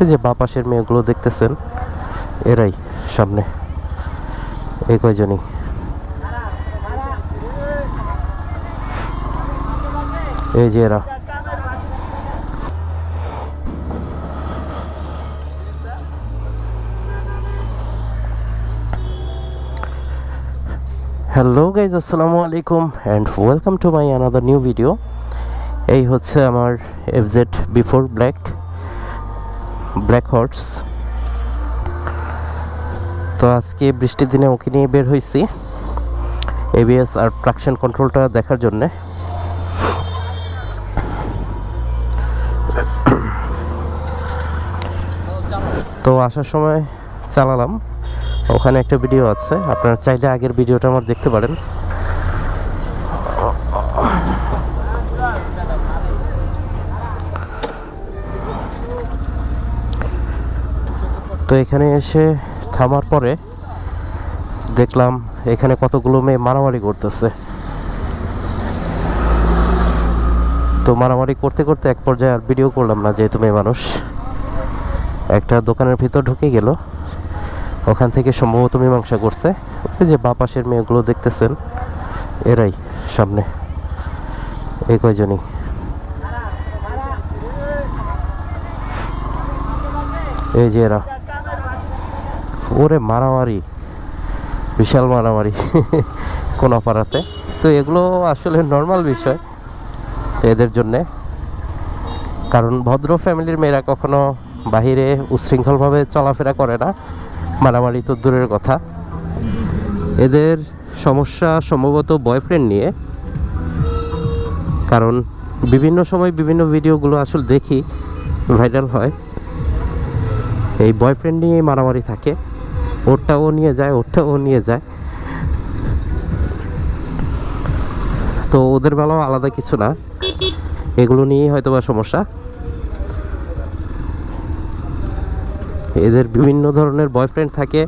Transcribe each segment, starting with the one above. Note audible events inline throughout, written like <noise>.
এই যে বা পাশের মেয়েগুলো দেখতেছেন, এরাই সামনে। এই কয়জনই? এই যে এরা। হ্যালো গাইজ আসসালামু আলাইকুম and welcome to my another new video এই হচ্ছে আমার FZ before black black horse তো আজকে বৃষ্টির দিনে ওকে নিয়ে বের হয়েছি এবিএস আর ট্রাকশন কন্ট্রোলটা দেখার জন্যে। তো আসার সময় চালালাম। ওখানে একটা ভিডিও আছে, আপনারা চাইলে আগের ভিডিওটা আমার দেখতে পারেন। তো এখানে এসে থামার পরে দেখলাম এখানে কতগুলো মেয়ে মারামারি করতেছে। তো মারামারি করতে করতে এক পর্যায়ে আর ভিডিও করলাম না যেহেতু মেয়ে মানুষ। একটা দোকানের ভিতর ঢুকে গেল। ওখান থেকে সম্ভবত মীমাংসা করছে। ওই যে বা পাশের মেয়েগুলো দেখতেছেন, এরাই সামনে। এই কয়জনই? এই যে এরা। ওরে মারামারি, বিশাল মারামারি <laughs> কোন পাড়াতে তো এগুলো আসলে নর্মাল বিষয়। তো এদের জন্যে। কারণ ভদ্র ফ্যামিলির মেয়েরা কখনো বাহিরে উশৃঙ্খলভাবে চলাফেরা করে না। মারামারি তো দূরের কথা। এদের সমস্যা সম্ভবত বয়ফ্রেন্ড নিয়ে। কারণ বিভিন্ন সময় বিভিন্ন ভিডিওগুলো আসলে দেখি ভাইরাল হয়। এই বয়ফ্রেন্ড নিয়ে মারামারি থাকে। ওরটাও নিয়ে যায়, ওরটাও নিয়ে যায়। তো ওদের বেলাও আলাদা কিছু না। এগুলো নিয়েই হয়তো বা সমস্যা। এদের বিভিন্ন ধরনের বয়ফ্রেন্ড থাকে,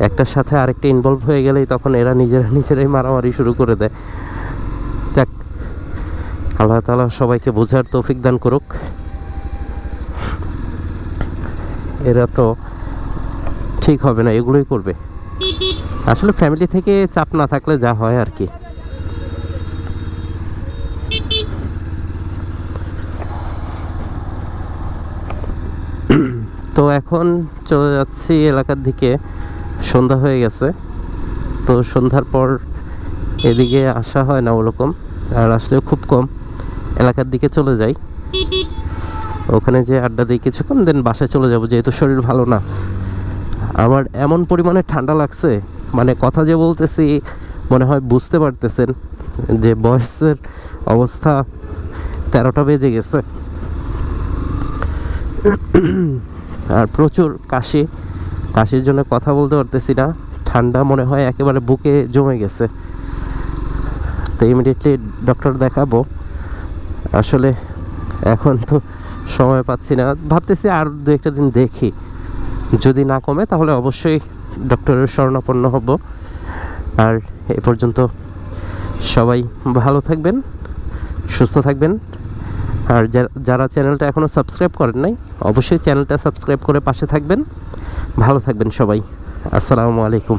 একটার সাথে আরেকটা ইনভলভ হয়ে গেলেই তখন এরা নিজেরা, নিজেরাই মারামারি শুরু করে দেয়। যাক, আল্লাহ তালা সবাইকে বোঝার তৌফিক দান করুক। এরা তো ঠিক হবে না, এগুলোই করবে। আসলে ফ্যামিলি থেকে চাপ না থাকলে যা হয় আর কি। তো এখন চলে যাচ্ছি এলাকার দিকে। সন্ধ্যা হয়ে গেছে। তো সন্ধ্যার পর এদিকে আসা হয় না ওরকম, আর আসলেও খুব কম। এলাকার দিকে চলে যাই। ওখানে যে আড্ডা দিই কিছুক্ষণ দেন বাসায় চলে যাব, যেহেতু শরীর ভালো না। আমার এমন পরিমাণে ঠান্ডা লাগছে মানে কথা যে বলতেছি, মনে হয় বুঝতে পারতেছেন যে বয়সের অবস্থা তেরোটা বেজে গেছে। আর প্রচুর কাশি, কাশির জন্য কথা বলতে পারতেছি না, ঠান্ডা মনে হয় একেবারে বুকে জমে গেছে। তো ইমিডিয়েটলি ডক্টর দেখাবো। আসলে এখন তো সময় পাচ্ছি না, ভাবতেছি আর দু একটা দিন দেখি। যদি না কমে, তাহলে অবশ্যই ডক্টরের শরণাপন্ন হব। আর এ পর্যন্ত সবাই ভালো থাকবেন, সুস্থ থাকবেন। আর যারা চ্যানেলটা এখনও সাবস্ক্রাইব করেন নাই, অবশ্যই চ্যানেলটা সাবস্ক্রাইব করে পাশে থাকবেন। ভালো থাকবেন সবাই। আসসালামু আলাইকুম।